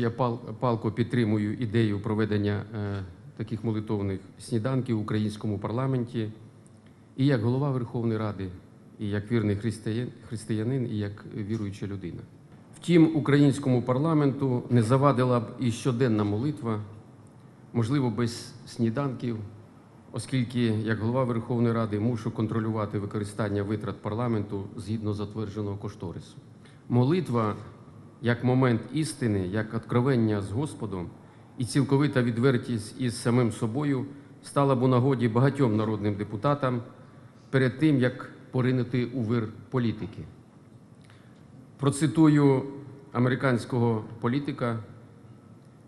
Я пал- палко підтримую ідею проведення е, таких молитовних сніданків в українському парламенті і як голова Верховної Ради, і як вірний християн, християнин, і як віруюча людина. Втім, українському парламенту не завадила б і щоденна молитва, можливо, без сніданків, оскільки як голова Верховної Ради мушу контролювати використання витрат парламенту згідно затвердженого кошторису. Молитва як момент істини, як откровення з Господом і цілковита відвертість із самим собою стала б у нагоді багатьом народним депутатам перед тим, як поринути у вир політики. Процитую американського політика,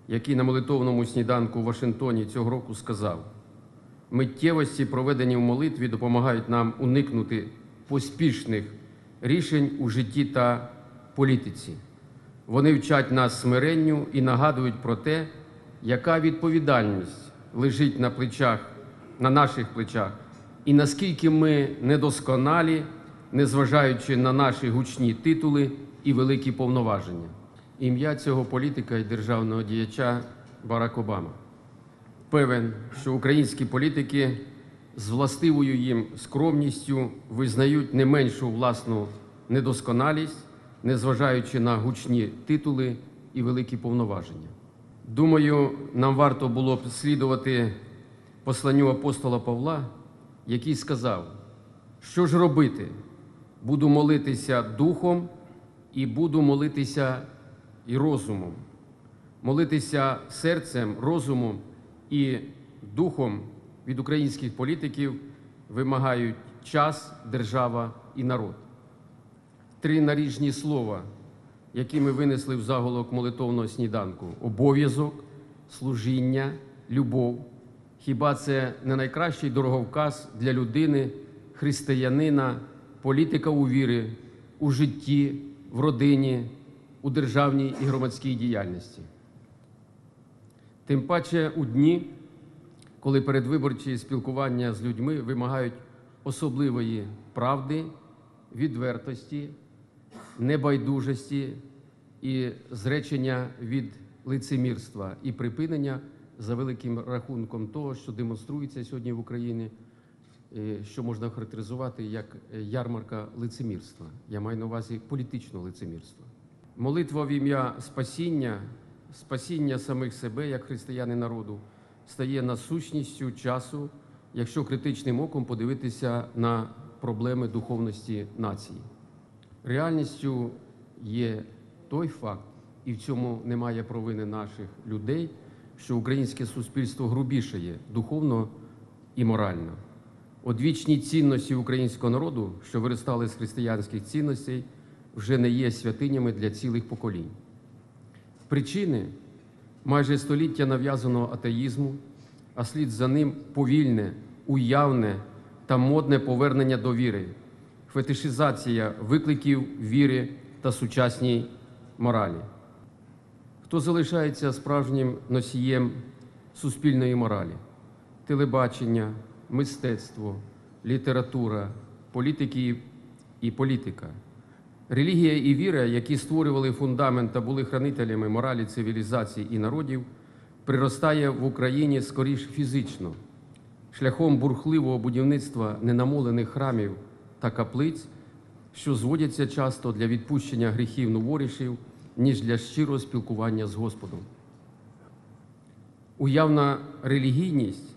який на молитовному сніданку у Вашингтоні цього року сказав: миттєвості, проведені в молитві, допомагають нам уникнути поспішних рішень у житті та політиці. Вони вчать нас смиренню і нагадують про те, яка відповідальність лежить на плечах, на наших плечах, і наскільки ми недосконалі, незважаючи на наші гучні титули і великі повноваження. Ім'я цього політика і державного діяча Барак Обама. Певен, що українські політики з властивою їм скромністю визнають не меншу власну недосконалість, незважаючи на гучні титули і великі повноваження. Думаю, нам варто було б слідувати посланню апостола Павла, який сказав, що ж робити? Буду молитися духом і буду молитися і розумом. Молитися серцем, розумом і духом від українських політиків вимагають час, держава і народ. Три наріжні слова, які ми винесли в заголовок молитовного сніданку: обов'язок, служіння, любов. Хіба це не найкращий дороговказ для людини, християнина, політика у вірі, у житті, в родині, у державній і громадській діяльності? Тим паче у дні, коли передвиборчі спілкування з людьми вимагають особливої правди, відвертості, небайдужості і зречення від лицемірства і припинення за великим рахунком того, що демонструється сьогодні в Україні, е, що можна характеризувати як ярмарка лицемірства. Я маю на увазі політичного лицемірства. Молитва в ім'я спасіння, спасіння самих себе як християни народу стає насущністю часу, якщо критичним оком подивитися на проблеми духовності нації. Реальністю є той факт, і в цьому немає провини наших людей, що українське суспільство грубішає духовно і морально. Одвічні цінності українського народу, що виростали з християнських цінностей, вже не є святинями для цілих поколінь. Причини майже століття нав'язаного атеїзму, а слід за ним повільне, уявне та модне повернення до віри, фетишизація викликів віри та сучасній моралі. Хто залишається справжнім носієм суспільної моралі? Телебачення, мистецтво, література, політики і політика. Релігія і віра, які створювали фундамент та були хранителями моралі цивілізацій і народів, приростає в Україні скоріш фізично, шляхом бурхливого будівництва ненамолених храмів та каплиць, що зводяться часто для відпущення гріхів новорішів, ніж для щирого спілкування з Господом. Уявна релігійність,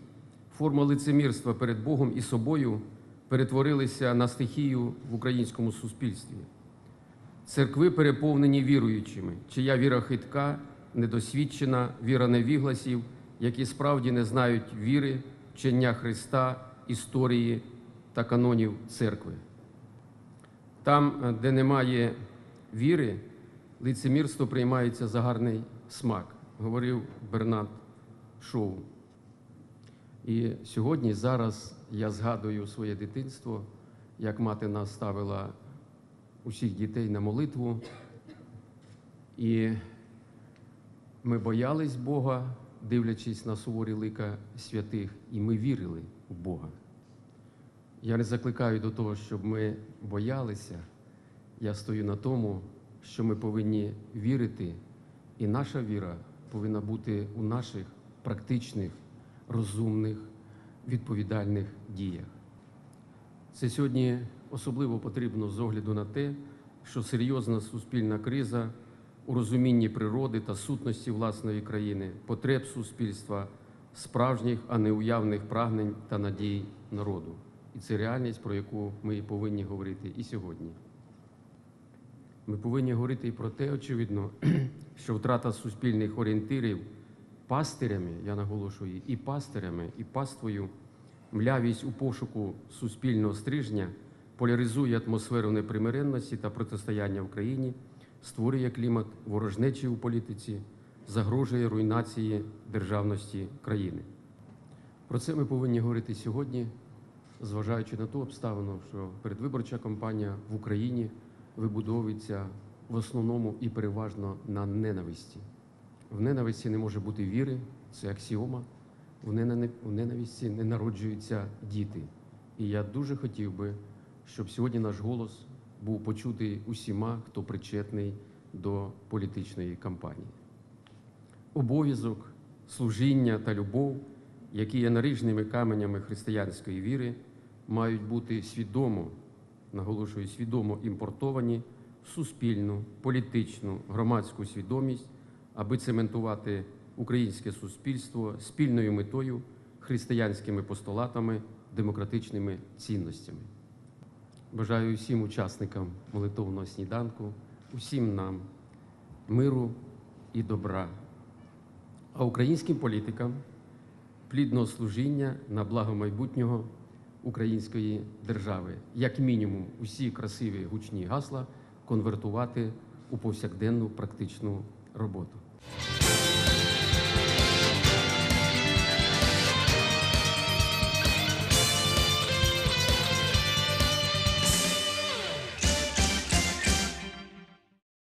форма лицемірства перед Богом і собою перетворилися на стихію в українському суспільстві. Церкви переповнені віруючими, чия віра хитка, недосвідчена, віра невігласів, які справді не знають віри, вчення Христа, історії та канонів церкви. Там, де немає віри, лицемірство приймається за гарний смак, говорив Бернат Шоу. І сьогодні, зараз я згадую своє дитинство, як мати нас ставила усіх дітей на молитву. І ми боялись Бога, дивлячись на суворі лика святих, і ми вірили в Бога. Я не закликаю до того, щоб ми боялися. Я стою на тому, що ми повинні вірити І наша віра повинна бути у наших практичних, розумних, відповідальних діях. Це сьогодні особливо потрібно з огляду на те, що серйозна суспільна криза у розумінні природи та сутності власної країни, потреб суспільства, справжніх, а не уявних прагнень та надій народу. І це реальність, про яку ми повинні говорити і сьогодні. Ми повинні говорити і про те, очевидно, що втрата суспільних орієнтирів пастирями, я наголошую, і пастирями, і паствою, млявість у пошуку суспільного стрижня поляризує атмосферу непримиренності та протистояння в країні, створює клімат ворожнечі у політиці, загрожує руйнації державності країни. Про це ми повинні говорити сьогодні, зважаючи на ту обставину, що передвиборча кампанія в Україні вибудовується в основному і переважно на ненависті. В ненависті не може бути віри, це аксіома. В ненависті- не народжуються діти. І я дуже хотів би, щоб сьогодні наш голос був почутий усіма, хто причетний до політичної кампанії обов'язок, служіння та любов, які є наріжними каменями християнської віри, мають бути свідомо, наголошую, свідомо імпортовані в суспільну, політичну, громадську свідомість, аби цементувати українське суспільство спільною метою, християнськими постулатами, демократичними цінностями. Бажаю всім учасникам молитовного сніданку, усім нам миру і добра а українським політикам плідного служіння на благо майбутнього української держави, як мінімум, усі красиві гучні гасла конвертувати у повсякденну практичну роботу.